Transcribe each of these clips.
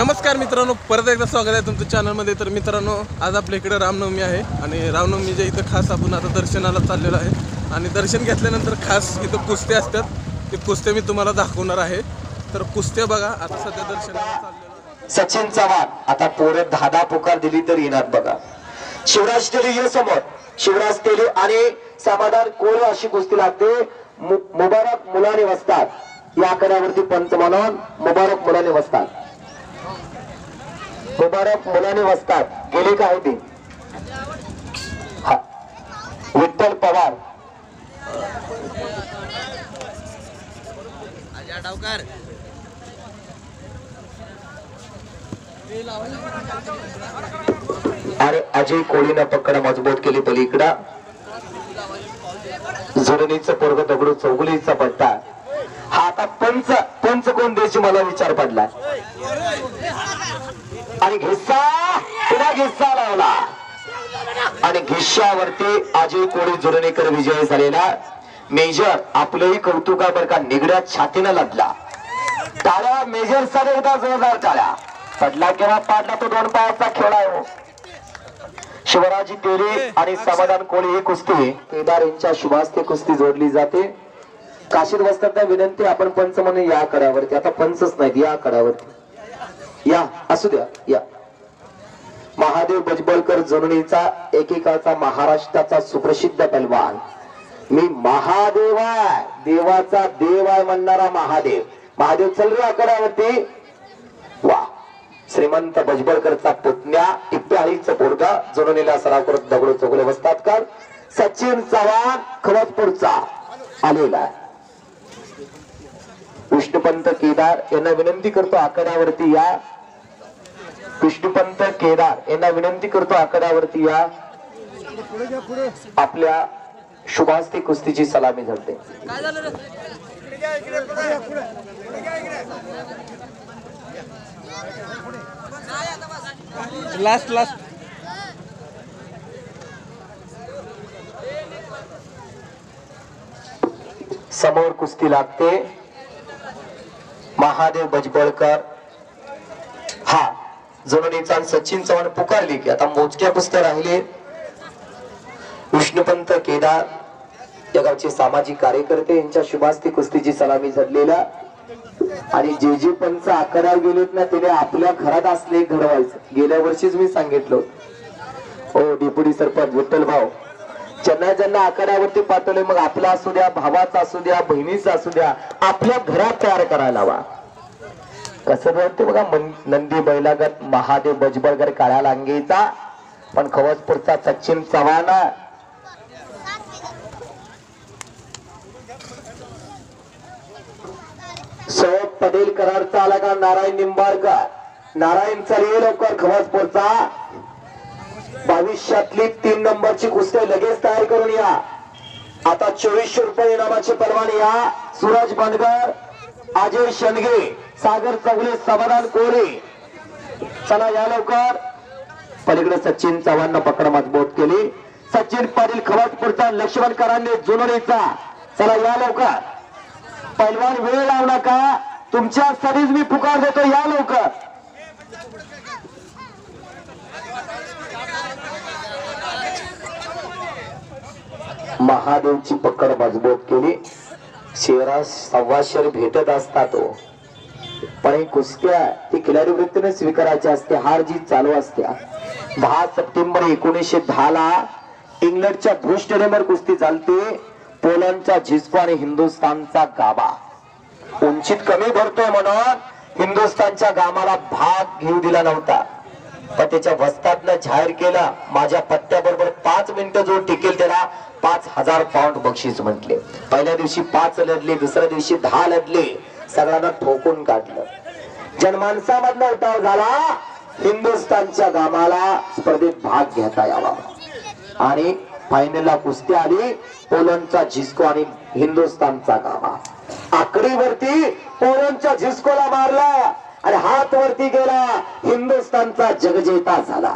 नमस्कार मित्रांनो परत एकदा स्वागत आहे तुमच्या चॅनलमध्ये तर मित्रांनो आज आपल्या इकडे रामनवमी आहे आणि रामनवमीच्या इथं खास आपण आता दर्शनाला चाललेलो आहे. आणि दर्शन घेतल्यानंतर खास इथं कुस्त्या असतात. ते कुस्त्या मी तुम्हाला दाखवणार आहे. तर कुस्त्या बघा आता सध्या दर्शनाला चाललेलो सचिन चव्हाण आता पोरं दहा दहा पुकार दिली तर येणार बघा. शिवराज तेली ये समोर. शिवराज तेली आणि समाधान कोळ अशी कुस्ती लागते? मु- मुबारक मुलाने वसतात या आकड्यावरती पंच म्हणून मुबारक मुलाने वसतात मुबारक मुलाने वसतात. गेले काय ते हा. विठ्ठल पवार. अरे अजय कोळीनं पकड मजबूत केली पलीकडा. जोडणीचं पोरग दगडू चौगुलीचा पट्टा. हा आता पंच पंच कोण द्यायची मला विचार पडला. आणि घिस्सा पुन्हा घिस्सा लावला. आणि घिस्सावरती आजी कोळी जुरणेकर विजय झालेला मेजर आपलंही कौतुका बर का निगड्या छातीनं लढला. टाळ्या मेजरसाठी एकदा जोरदार टाळ्या. पडला किंवा पाडला तो दोन पायाचा खेळ आहे हो. शिवराजी तेरे आणि समाधान कोळी ही कुस्ती. केदार यांच्या शुभास्ते कुस्ती जोडली जाते. काशीद वस्तांना विनंती आपण पंच म्हणून या कडावरती आता पंचच नाहीत या कडावरती या असू द्या या. महादेव बजबळकर जनुनीचा एकेकाळचा महाराष्ट्राचा सुप्रसिद्ध पलवान मी महादेव आहे. देवाचा देव आहे म्हणणारा महादेव. महादेव चल रे आकड्यावरती वा. श्रीमंत बजबळकरचा पुतण्या टिप्प्याळीचं पोरगा जोडणीला सराव करत दगड चौगले बसतात. का सचिन चव्हाण खवसपूरचा आलेला आहे. विष्णुपंत केदार यांना विनंती करतो आकड्यावरती या. विष्णुपंत केदार यांना विनंती करतो आकड्यावरती या. आपल्या शुभास्ती कुस्तीची सलामी झडते लास्ट लास्ट समोर कुस्ती लागते. महादेव बजबळकर. हा जोडणीचा सचिन चव्हाण पुकारली की आता मोजक्या कुस्त्या राहिले. विष्णुपंत केदार या गावचे सामाजिक कार्यकर्ते यांच्या शुभास्ती कुस्तीची सलामी झडलेला आणि जे जे पंच आकड्या गेलेत ना त्याने आपल्या घरात असले घडवायचं. गेल्या वर्षीच मी सांगितलं हो डिप्युटी सरपंच विठ्ठल भाऊ ज्यांना ज्यांना आकड्यावरती पाठवले मग आपला असू द्या भावाचा असू द्या बहिणीचा असू द्या आपल्या घरात तयार करायला हवा कसं म्हणते बघा नंदी बैलागत महादेव बजबळकर काळ्या लांगेचा पण खवसपूरचा सचिन चव्हाण. सौरभ पटेल करारचा आला का? नारायण निंबाळकर. नारायण चल लवकर खवसपूरचा. भविष्यातली तीन नंबरची कुस्ती लगेच तयार करून या. आता चोवीसशे रुपये इनामाचे परवाने या. सूरज बनगर अजय शनगे सागर चौगले समाधान कोरे चला या लवकर. पलीकडे सचिन चव्हाण पकड मजबूत केली. सचिन पाटील खवटपूरचा लक्ष्मण करांनी जुनोरीचा. चला या लवकर. पैलवान वेळ लावू नका. तुमच्या सरीज मी पुकार देतो. या लवकर. महादेवची पकड मजबूत केली. शिवराज सव्वाशेर भेटत असता तो हो. पण ही कुस्त्या ती खिलाडी वृत्तीने स्वीकारायची असते हार जी चालू असत्या दहा सप्टेंबर एकोणीसशे दहा ला इंग्लंडच्या भू स्टेडियमवर कुस्ती चालते. पोलंडचा झिस्को आणि हिंदुस्थानचा गाबा. उंचीत कमी भरतोय म्हणून हिंदुस्थानच्या गामाला भाग घेऊ दिला नव्हता. पण वस्तातनं जाहीर केलं. माझ्या पत्त्याबरोबर पाच मिनिटं जो टिकेल त्याला पाच हजार पाऊंड बक्षीस म्हटले. पहिल्या दिवशी पाच लढले दुसऱ्या दिवशी दहा लढले. सगळ्यांना ठोकून काढलं. जनमानसामधला उठाव झाला. हिंदुस्थानच्या गामाला स्पर्धेत भाग घेता यावा. आणि फायनलला कुस्ती आली. पोलंडचा झिस्को आणि हिंदुस्थानचा गामा. आकडीवरती पोलंडच्या झिस्कोला मारला. आणि हात वरती गेला. हिंदुस्थानचा जगजेता झाला.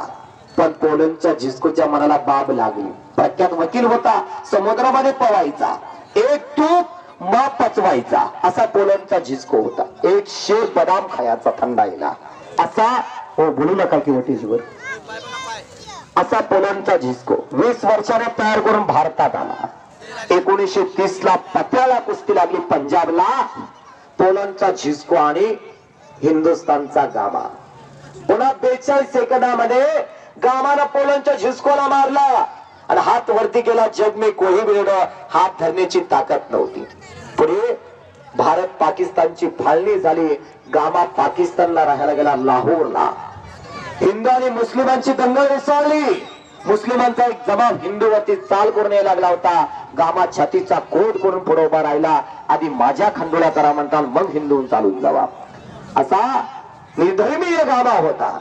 पण पोलंडच्या झिस्कोच्या मनाला बाब लागली. प्रख्यात वकील होता समुद्रामध्ये पवायचा एक तूप मग पचवायचा. असा पोलंडचा झिस्को होता. एक शेर बदाम खायचा थंडाईला असा हो बोलू नका की वटीजवर असा पोलंडचा झिस्को वीस वर्षाने तयार करून भारतात आला एकोणीशे तीस ला पत्याला कुस्ती लागली पंजाबला. पोलंडचा झिस्को आणि हिंदुस्थानचा गामा. पुन्हा बेचाळीस सेकंदामध्ये गामानं पोलंडच्या झिस्कोला मारला. आणि हात वरती गेला जग मी कोही वेळ हात धरण्याची ताकद नव्हती. पुढे भारत पाकिस्तानची फाळणी झाली. गामा पाकिस्तानला राहायला गेला लाहोरला. हिंदू आणि मुस्लिमांची दंगल उसळली मुस्लिमांचा एक जमाव हिंदूवरती चाल करून यायला लागला होता. गामा छातीचा कोट करून पुढे उभा राहिला. आधी माझ्या खंडोळ्या करा म्हणतात मग हिंदू चालून जावा असा निर्धर्मीय गामा होता.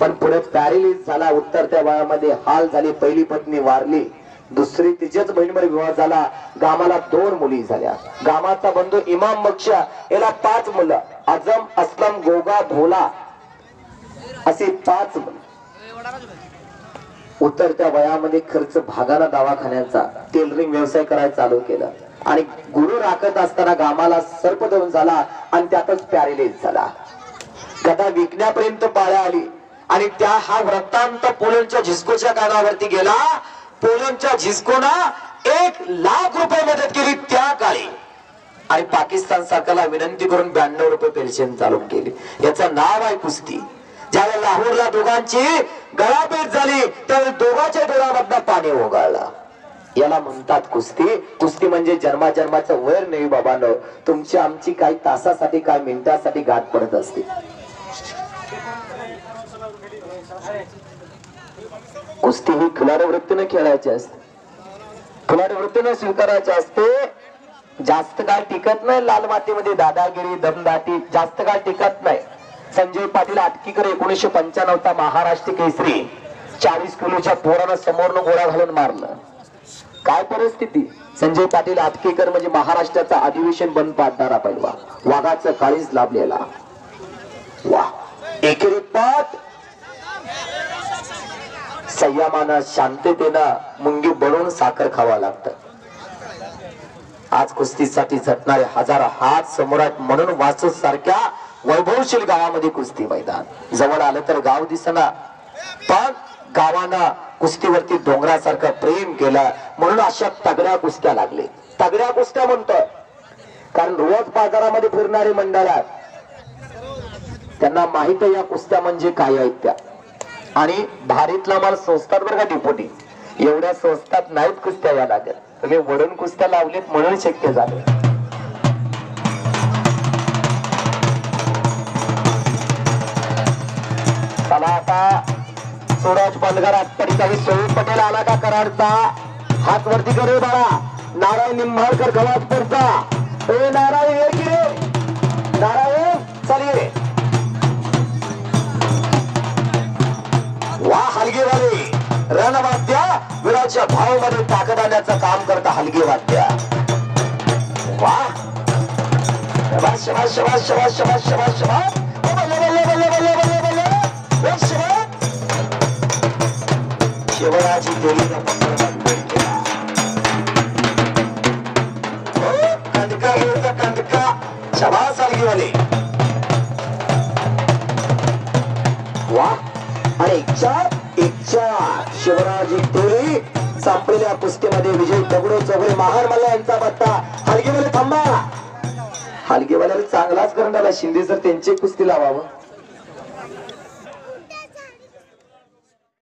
पण पुढे पॅरिलीज झाला उतरत्या वयामध्ये हाल झाली पहिली पत्नी वारली दुसरी तिच्याच बहिणीवर विवाह झाला गामाला दोन मुली झाल्या. गामाचा बंधू इमाम बक्षा याला पाच मुलं आजम असलम गोगा धोला असे पाच मुलं. उतरत्या वयामध्ये खर्च भागाला दवाखान्याचा टेलरिंग व्यवसाय करायला चालू केला. आणि गुरु राखत असताना गामाला सर्पदोन झाला आणि त्यातच पॅरेलाइज झाला. गदा विकण्यापर्यंत पाळ्या आली आणि त्या हा वृत्तांत पोलंडच्या झिस्कोच्या कानावरती गेला. पोलंडच्या झिस्कोनं एक लाख रुपये मदत केली त्या काळी. आणि पाकिस्तान सरकारला विनंती करून ब्याण्णव रुपये पेन्शन चालू केली. याचं नाव आहे कुस्ती. ज्यावेळेला लाहोरला दोघांची गळापेट झाली त्यावेळी दोघांच्या डोळ्यामधनं पाणी ओघळला. याला म्हणतात कुस्ती. कुस्ती म्हणजे जन्माजन्माचं वैर नाही बाबांनो. तुमची आमची काही तासासाठी काही मिनिटासाठी गाठ पडत असते. कुस्ती ही खिलाडी वृत्तीने खेळायची असते. खिलाडी वृत्तीने स्वीकारायची असते. जास्त काळ टिकत नाही लाल मातीमध्ये दादागिरी दमदाटी जास्त काळ टिकत नाही. संजय पाटील आटकीकर एकोणीशे पंच्याण्णवचा महाराष्ट्र केसरी. चाळीस किलोच्या पोरानं समोरनं गोळा घालून मारलं. काय परिस्थिती? संजय पाटील आटकेकर म्हणजे महाराष्ट्राचा अधिवेशन बंद पाडणारा पैलवा. वाघाचं काळीच लाभलेला. वा एकेरी पाठ. संयमानं शांततेनं मुंगी बनवून साखर खावा लागतं. आज कुस्तीसाठी झटणारे हजार हात समोर म्हणून वाचू सारख्या वैभवशील गावामध्ये कुस्ती मैदान. जवळ आलं तर गाव दिसना. पण गावानं कुस्तीवरती डोंगरासारखं प्रेम केलं. म्हणून अशा तगड्या कुस्त्या लागले. तगड्या कुस्त्या म्हणतोय. कारण रोज बाजारामध्ये फिरणारे मंडळात त्यांना माहीत आहे या कुस्त्या म्हणजे काय आहेत त्या. आणि भारीतला माल संस्थात बरं का डिपोटी. एवढ्या संस्थात नाहीत कुस्त्या या लागत तुम्ही वडून कुस्त्या लावलीत म्हणून शक्य झालं. सूरज बनगर अठ्ठेचाळीस सोळी पटेल आला का कराडचा? हात वरती करे बाळा. नारायण निंबाळकर गवाजपूरचा ए नारायण ये की रे? नारायण चल वा हलगेवाले. रणवाद्य विराच्या भावामध्ये ताकद आणण्याचं काम करता हलगे वाद्य वा शबा शबा शबा शबा शबा शबा आणि एक चार एक चार. शिवराजी टोळी संपलेल्या कुस्तीमध्ये विजय दगडो चौगडे महार मल्ला यांचा पत्ता. हलगेवाले थांबा. हलगेवाल्याला चांगलाच करण्याला शिंदे जर त्यांची कुस्ती लावावं.